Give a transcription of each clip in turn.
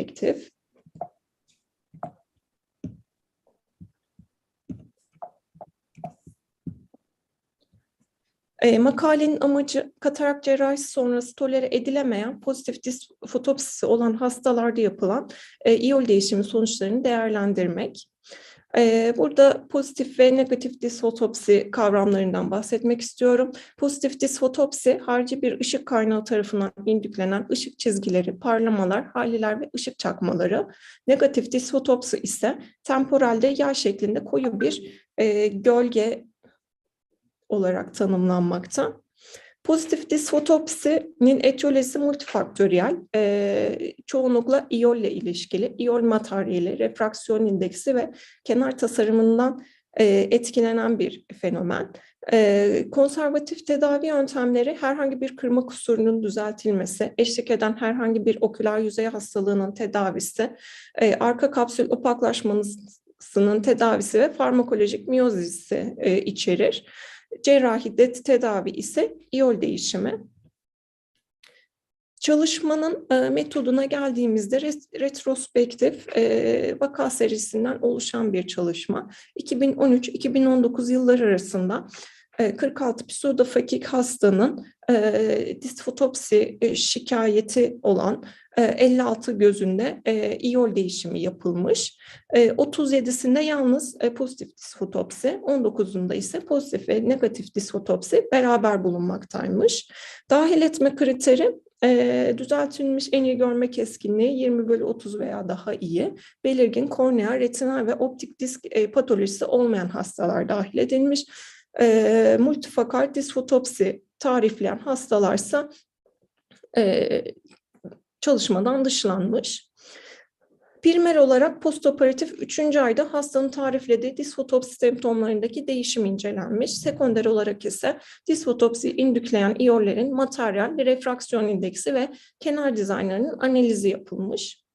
retrospektif. E, makalenin amacı katarak cerrahisi sonrası tolere edilemeyen pozitif disfotopsisi olan hastalarda yapılan e, iyol değişimi sonuçlarını değerlendirmek. E, burada pozitif ve negatif disfotopsi kavramlarından bahsetmek istiyorum. Pozitif disfotopsi, harici bir ışık kaynağı tarafından indüklenen ışık çizgileri, parlamalar, haliler ve ışık çakmaları. Negatif disfotopsi ise temporalde yay şeklinde koyu bir e, gölge olarak tanımlanmakta. Pozitif disfotopsinin etiyolojisi multifaktöriyel, e, çoğunlukla iyolle ilişkili, iyol materyali, refraksiyon indeksi ve kenar tasarımından e, etkilenen bir fenomen. E, konservatif tedavi yöntemleri herhangi bir kırma kusurunun düzeltilmesi, eşlik eden herhangi bir oküler yüzey hastalığının tedavisi, e, arka kapsül opaklaşmasının tedavisi ve farmakolojik miyozisi içerir. Cerrahi det tedavi ise iyol değişimi. Çalışmanın e, metoduna geldiğimizde retrospektif e, vaka serisinden oluşan bir çalışma. 2013-2019 yılları arasında 46 pseudofakik hastanın e, disfotopsi e, şikayeti olan e, 56 gözünde e, iyol değişimi yapılmış. E, 37'sinde yalnız e, pozitif disfotopsi, 19'unda ise pozitif ve negatif disfotopsi beraber bulunmaktaymış. Dahil etme kriteri e, düzeltilmiş en iyi görme keskinliği 20 bölü 30 veya daha iyi. Belirgin kornea, retinal ve optik disk e, patolojisi olmayan hastalar dahil edilmiş e, multifakal disfotopsi tarifleyen hastalarsa e, çalışmadan dışlanmış. Primer olarak postoperatif 3. ayda hastanın tariflediği disfotopsi semptomlarındaki değişim incelenmiş. Sekonder olarak ise disfotopsi indükleyen iyollerin materyal, refraksiyon indeksi ve kenar dizaynlarının analizi yapılmış.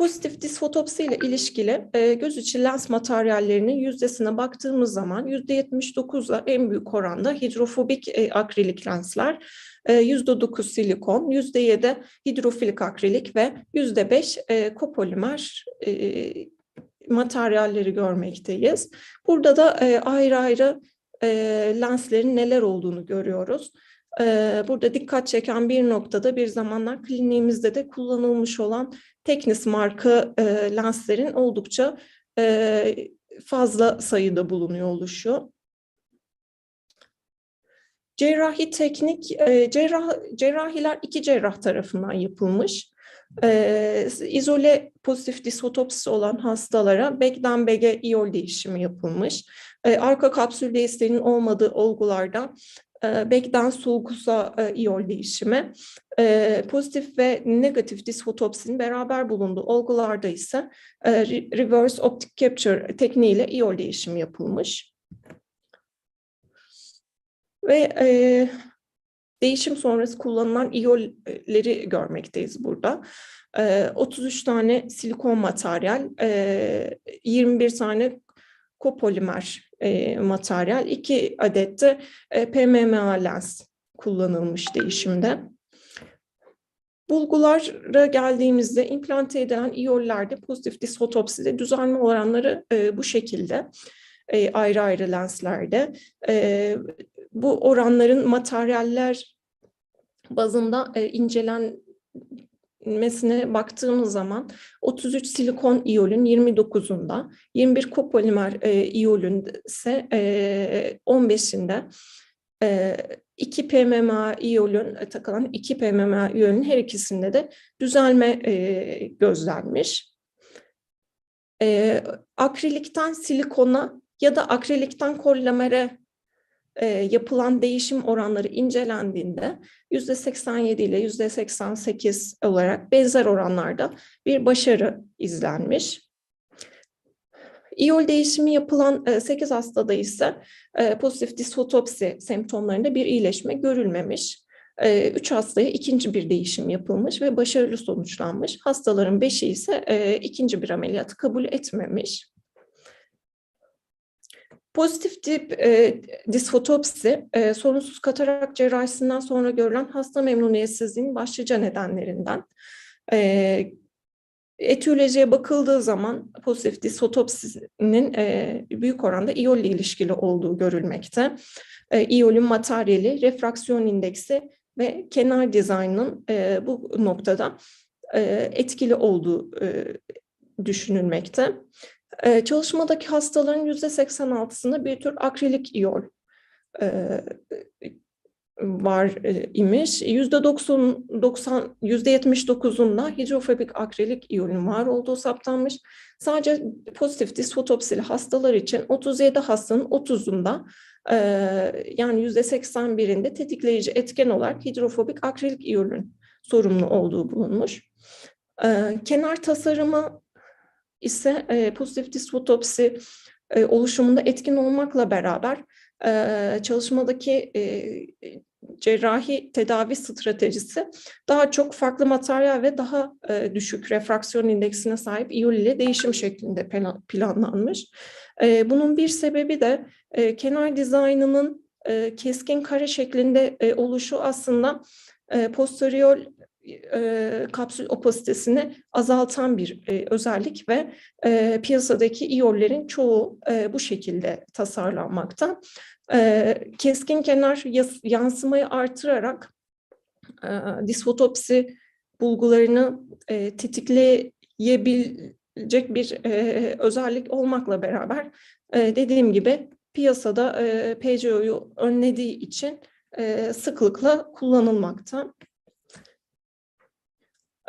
Pozitif disfotopsi ile ilişkili e, göz içi lens materyallerinin yüzdesine baktığımız zaman %79'la en büyük oranda hidrofobik e, akrilik lensler, e, %9 silikon, %7 hidrofilik akrilik ve %5 e, kopolimer e, materyalleri görmekteyiz. Burada da e, ayrı ayrı e, lenslerin neler olduğunu görüyoruz. Burada dikkat çeken bir noktada bir zamanlar kliniğimizde de kullanılmış olan Teknis marka lenslerin oldukça fazla sayıda bulunuyor oluşu. Cerrahi teknik, cerrah, cerrahiler iki cerrah tarafından yapılmış. E, izole pozitif disfotopsisi olan hastalara Beg'den Beg'e iyol değişimi yapılmış. Arka kapsül değişlerinin olmadığı olgularda e, Beck'den sulgusa e, iyol değişimi, e, pozitif ve negatif disfotopsinin beraber bulunduğu olgularda ise reverse optic capture tekniğiyle iyol değişimi yapılmış. Ve değişim sonrası kullanılan iyolleri görmekteyiz burada. 33 tane silikon materyal, 21 tane kopolimer e, materyal. iki adet de e, PMMA lens kullanılmış değişimde. Bulgulara geldiğimizde implante edilen iyollerde pozitif disfotopside düzenli oranları e, bu şekilde e, ayrı ayrı lenslerde. E, bu oranların materyaller bazında e, incelen mesine baktığımız zaman 33 silikon iyolün 29'unda, 21 kopolimer e, iyolün ise e, 15'inde, e, 2 PMMA iyolün e, takılan 2 PMMA iyolün her ikisinde de düzelme e, gözlenmiş. E, akrilikten silikona ya da akrilikten kolamere e, yapılan değişim oranları incelendiğinde yüzde 87 ile yüzde 88 olarak benzer oranlarda bir başarı izlenmiş. İyol değişimi yapılan 8 hastada ise pozitif disfotopsi semptomlarında bir iyileşme görülmemiş. 3 hastaya ikinci bir değişim yapılmış ve başarılı sonuçlanmış. Hastaların 5'i ise ikinci bir ameliyatı kabul etmemiş. Pozitif tip e, disfotopsi, e, sorunsuz katarak cerrahisinden sonra görülen hasta memnuniyetsizliğinin başlıca nedenlerinden. E, etiyolojiye bakıldığı zaman pozitif disotopsinin e, büyük oranda iyol ile ilişkili olduğu görülmekte. E, iyolün materyali, refraksiyon indeksi ve kenar dizaynının e, bu noktada e, etkili olduğu e, düşünülmekte. E, çalışmadaki hastaların %86'sında bir tür akrilik iyol e, var e, imiş. %90, 90, %79'unda hidrofobik akrilik iyonun var olduğu saptanmış. Sadece pozitif disfotopsili hastalar için 37 hastanın 30'unda e, yani %81'inde tetikleyici etken olarak hidrofobik akrilik iyonun sorumlu olduğu bulunmuş. E, kenar tasarımı ise e, pozitif disfotopsi e, oluşumunda etkin olmakla beraber e, çalışmadaki e, cerrahi tedavi stratejisi daha çok farklı materyal ve daha e, düşük refraksiyon indeksine sahip iyol ile değişim şeklinde plan, planlanmış. E, bunun bir sebebi de e, kenar dizaynının e, keskin kare şeklinde e, oluşu aslında e, posterior e, kapsül opasitesini azaltan bir e, özellik ve e, piyasadaki iyollerin çoğu e, bu şekilde tasarlanmakta. E, keskin kenar yas, yansımayı artırarak e, disfotopsi bulgularını e, tetikleyebilecek bir e, özellik olmakla beraber e, dediğim gibi piyasada e, PCO'yu önlediği için e, sıklıkla kullanılmakta.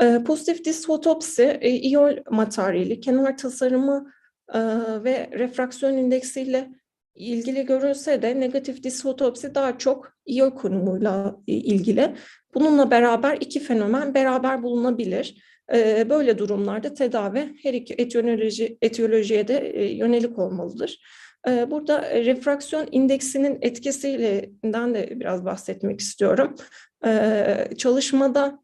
E, pozitif disfotopsi, e, iyol materyali, kenar tasarımı e, ve refraksiyon indeksiyle ilgili görülse de negatif disfotopsi daha çok iyol konumuyla ilgili. Bununla beraber iki fenomen beraber bulunabilir. E, böyle durumlarda tedavi her iki etiyoloji, etiyolojiye de e, yönelik olmalıdır. E, burada refraksiyon indeksinin etkisiyle de biraz bahsetmek istiyorum. E, çalışmada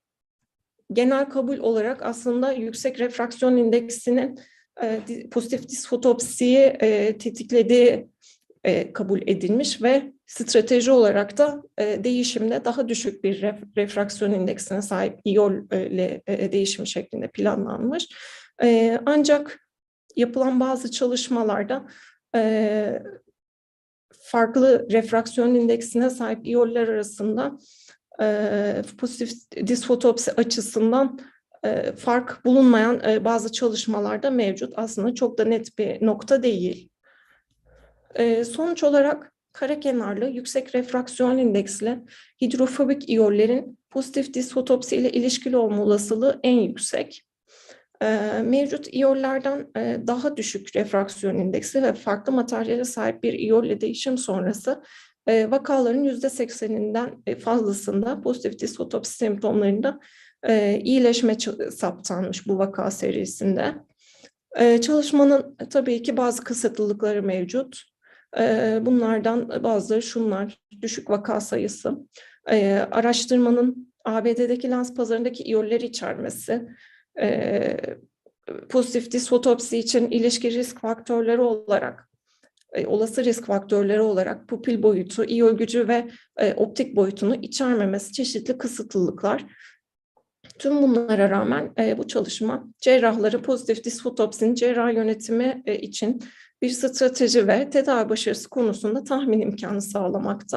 genel kabul olarak aslında yüksek refraksiyon indeksinin e, pozitif disfotopsiyi e, tetiklediği e, kabul edilmiş ve strateji olarak da e, değişimde daha düşük bir ref, refraksiyon indeksine sahip iyol ile e, değişim şeklinde planlanmış. E, ancak yapılan bazı çalışmalarda e, farklı refraksiyon indeksine sahip iyoller arasında e, pozitif disfotopsi açısından e, fark bulunmayan e, bazı çalışmalarda mevcut. Aslında çok da net bir nokta değil. E, sonuç olarak kara kenarlı yüksek refraksiyon indeksli hidrofobik iyollerin pozitif disfotopsi ile ilişkili olma olasılığı en yüksek. Mevcut iyollerden daha düşük refraksiyon indeksi ve farklı materyale sahip bir iyolle değişim sonrası e, vakaların yüzde sekseninden fazlasında pozitif disfotopsi semptomlarında e, iyileşme saptanmış bu vaka serisinde. E, çalışmanın tabii ki bazı kısıtlılıkları mevcut. E, bunlardan bazıları şunlar, düşük vaka sayısı, e, araştırmanın ABD'deki lens pazarındaki iyolleri içermesi, e, pozitif disfotopsi için ilişki risk faktörleri olarak e, olası risk faktörleri olarak pupil boyutu, iyol gücü ve e, optik boyutunu içermemesi çeşitli kısıtlılıklar. Tüm bunlara rağmen e, bu çalışma cerrahları pozitif disfotopsinin cerrah yönetimi için bir strateji ve tedavi başarısı konusunda tahmin imkanı sağlamakta.